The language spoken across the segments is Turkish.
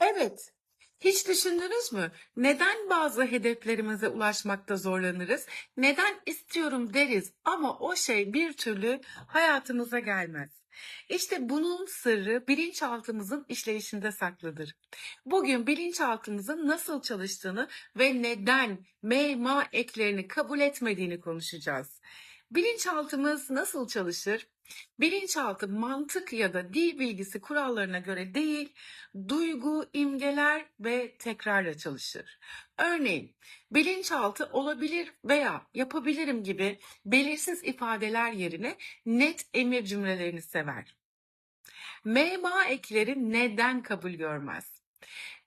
Evet. Hiç düşündünüz mü? Neden bazı hedeflerimize ulaşmakta zorlanırız? Neden istiyorum deriz ama o şey bir türlü hayatımıza gelmez. İşte bunun sırrı bilinçaltımızın işleyişinde saklıdır. Bugün bilinçaltımızın nasıl çalıştığını ve neden M, ma eklerini kabul etmediğini konuşacağız. Bilinçaltımız nasıl çalışır? Bilinçaltı mantık ya da dil bilgisi kurallarına göre değil, duygu, imgeler ve tekrarla çalışır. Örneğin, bilinçaltı olabilir veya yapabilirim gibi belirsiz ifadeler yerine net emir cümlelerini sever. Mema ekleri neden kabul görmez?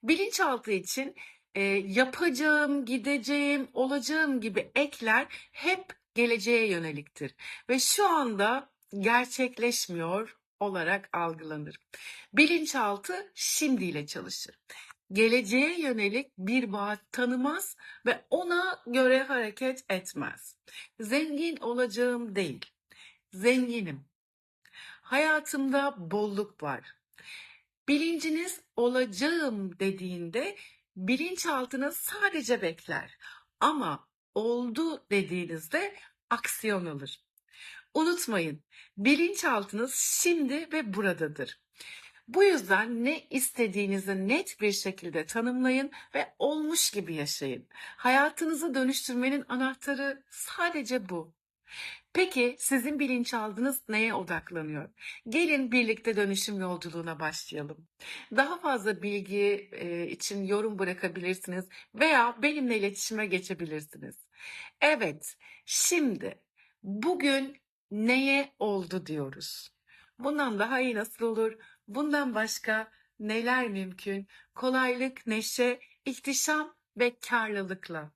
Bilinçaltı için e, yapacağım, gideceğim, olacağım gibi ekler hep geleceğe yöneliktir ve şu anda gerçekleşmiyor olarak algılanır. Bilinçaltı şimdiyle çalışır. Geleceğe yönelik bir vaat tanımaz ve ona göre hareket etmez. Zengin olacağım değil, zenginim. Hayatımda bolluk var. Bilinciniz olacağım dediğinde bilinçaltınız sadece bekler. Ama oldu dediğinizde aksiyon alır. Unutmayın, bilinçaltınız şimdi ve buradadır. Bu yüzden ne istediğinizi net bir şekilde tanımlayın ve olmuş gibi yaşayın. Hayatınızı dönüştürmenin anahtarı sadece bu. Peki sizin bilinçaltınız neye odaklanıyor? Gelin birlikte dönüşüm yolculuğuna başlayalım. Daha fazla bilgi e, için yorum bırakabilirsiniz veya benimle iletişime geçebilirsiniz. Evet, şimdi bugün neye oldu diyoruz. Bundan daha iyi nasıl olur? Bundan başka neler mümkün? Kolaylık, neşe, ihtişam ve karlılıkla.